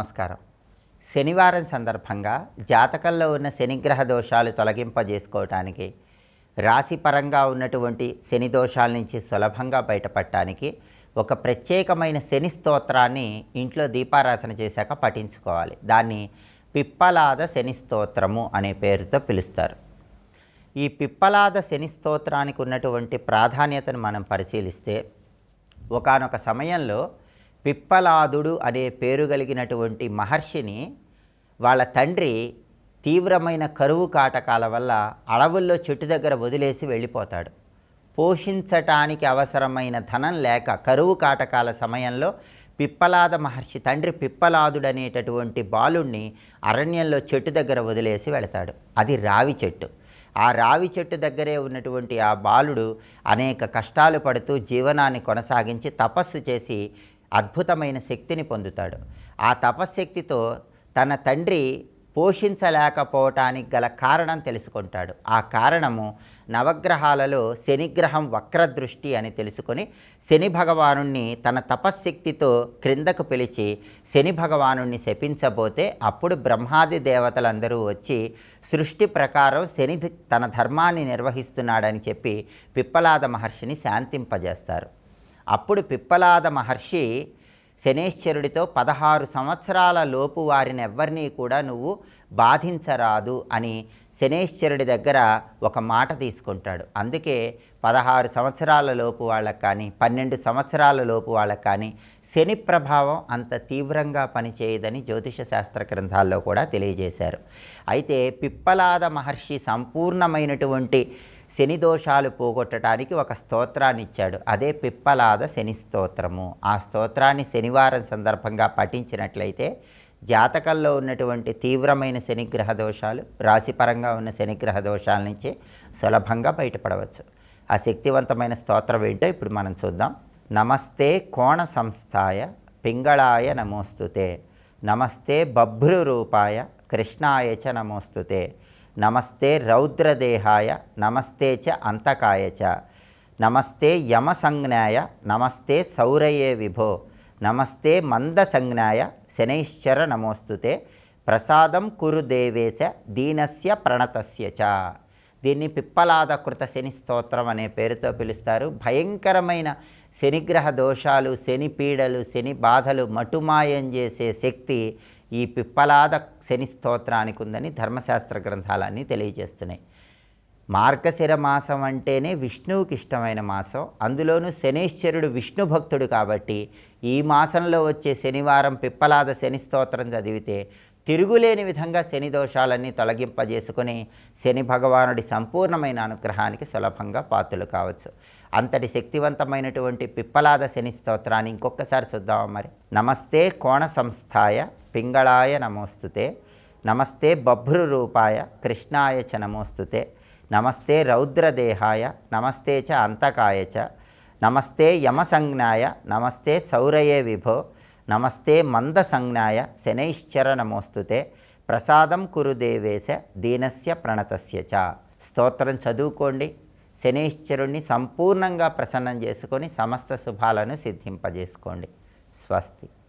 నమస్కారం. శనివారం సందర్భంగా జాతకంలో ఉన్న శనిగ్రహ దోషాలు తొలగింపజేసుకోవటానికి రాశిపరంగా ఉన్నటువంటి శని దోషాల నుంచి సులభంగా బయటపడటానికి ఒక ప్రత్యేకమైన శని స్తోత్రాన్ని ఇంట్లో దీపారాధన చేశాక పఠించుకోవాలి. దాన్ని పిప్పలాద శని స్తోత్రము అనే పేరుతో పిలుస్తారు. ఈ పిప్పలాద శని స్తోత్రానికి ఉన్నటువంటి ప్రాధాన్యతను మనం పరిశీలిస్తే ఒకానొక సమయంలో పిప్పలాదుడు అనే పేరు కలిగినటువంటి మహర్షిని వాళ్ళ తండ్రి తీవ్రమైన కరువు కాటకాల వల్ల అడవుల్లో చెట్టు దగ్గర వదిలేసి వెళ్ళిపోతాడు. పోషించటానికి అవసరమైన ధనం లేక కరువు కాటకాల సమయంలో పిప్పలాద మహర్షి తండ్రి పిప్పలాదుడు అనేటటువంటి బాలుణ్ణి అరణ్యంలో చెట్టు దగ్గర వదిలేసి వెళతాడు. అది రావి చెట్టు. ఆ రావి చెట్టు దగ్గరే ఉన్నటువంటి ఆ బాలుడు అనేక కష్టాలు పడుతూ జీవనాన్ని కొనసాగించి తపస్సు చేసి అద్భుతమైన శక్తిని పొందుతాడు. ఆ తపశ్శక్తితో తన తండ్రి పోషించలేకపోవటానికి గల కారణం తెలుసుకుంటాడు. ఆ కారణము నవగ్రహాలలో శనిగ్రహం వక్రదృష్టి అని తెలుసుకొని శని భగవాను తన తపశ్శక్తితో క్రిందకు పిలిచి శని భగవాను శపించబోతే అప్పుడు బ్రహ్మాది దేవతలందరూ వచ్చి సృష్టి ప్రకారం శని తన ధర్మాన్ని నిర్వహిస్తున్నాడని చెప్పి పిప్పలాద మహర్షిని శాంతింపజేస్తారు. అప్పుడు పిప్పలాద మహర్షి శనేశ్వరుడితో పదహారు సంవత్సరాల లోపు వారిని ఎవ్వరినీ కూడా నువ్వు బాధించరాదు అని శనేశ్వరుడి దగ్గర ఒక మాట తీసుకుంటాడు. అందుకే పదహారు సంవత్సరాల లోపు వాళ్ళకి కానీ పన్నెండు సంవత్సరాల లోపు వాళ్ళకి కానీ శని ప్రభావం అంత తీవ్రంగా పనిచేయదని జ్యోతిష శాస్త్ర గ్రంథాల్లో కూడా తెలియజేశారు. అయితే పిప్పలాద మహర్షి సంపూర్ణమైనటువంటి శని దోషాలు పోగొట్టడానికి ఒక స్తోత్రాన్ని ఇచ్చాడు. అదే పిప్పలాద శని స్తోత్రము. ఆ స్తోత్రాన్ని శనివారం సందర్భంగా పఠించినట్లయితే జాతకంలో ఉన్నటువంటి తీవ్రమైన శనిగ్రహ దోషాలు రాశిపరంగా ఉన్న శనిగ్రహ దోషాల నుంచి సులభంగా బయటపడవచ్చు. ఆ శక్తివంతమైన స్తోత్రం ఏంటో ఇప్పుడు మనం చూద్దాం. నమస్తే కోణ సంస్థాయ పింగళాయ నమోస్తుతే. నమస్తే బభ్రు రూపాయ కృష్ణాయ చ నమోస్తుతే. నమస్తే రౌద్రదేహాయ నమస్తే చ అంతకాయ చ. నమస్తే యమసంజ్ఞాయ నమస్తే సౌరయే విభో. నమస్తే మంద సంజ్ఞాయ శనైశ్చర నమోస్తుతే ప్రసాదం కురు దేవేశ దీనస్య ప్రణతస్య చ. దీన్ని పిప్పలాదకృత శని స్తోత్రం అనే పేరుతో పిలుస్తారు. భయంకరమైన శనిగ్రహ దోషాలు శని పీడలు శని బాధలు మటుమాయం చేసే శక్తి ఈ పిప్పలాద శని స్తోత్రానికి ఉందని ధర్మశాస్త్ర గ్రంథాలన్నీ తెలియజేస్తున్నాయి. మార్గశిర మాసం అంటేనే విష్ణువుకి ఇష్టమైన మాసం. అందులోనూ శనీశ్వరుడు విష్ణు భక్తుడు కాబట్టి ఈ మాసంలో వచ్చే శనివారం పిప్పలాద శని స్తోత్రం చదివితే తిరుగులేని విధంగా శని దోషాలన్నీ తొలగింపజేసుకుని శని భగవానుడి సంపూర్ణమైన అనుగ్రహానికి సులభంగా పాత్రలు కావచ్చు. అంతటి శక్తివంతమైనటువంటి పిప్పలాద శని స్తోత్రాన్ని ఇంకొకసారి చూద్దాం మరి. నమస్తే కోణ సంస్థాయ పింగళాయ నమోస్తుతే. నమస్తే బభ్రు రూపాయ కృష్ణాయ చ నమోస్తుతే. నమస్తే రౌద్రదేహాయ నమస్తే చ అంతకాయ చ నమస్తే యమసంజ్ఞాయ నమస్తే సౌరయే విభో నమస్తే మందసంజ్ఞాయ శనైశ్చర నమోస్తుతే ప్రసాదం కురు దేవేశ దీనస్య ప్రణతస్య చ. స్తోత్రం చదువుకోండి. శనైశ్చరుణ్ణి సంపూర్ణంగా ప్రసన్నం చేసుకొని సమస్త శుభాలను సిద్ధింపజేసుకోండి. స్వస్తి.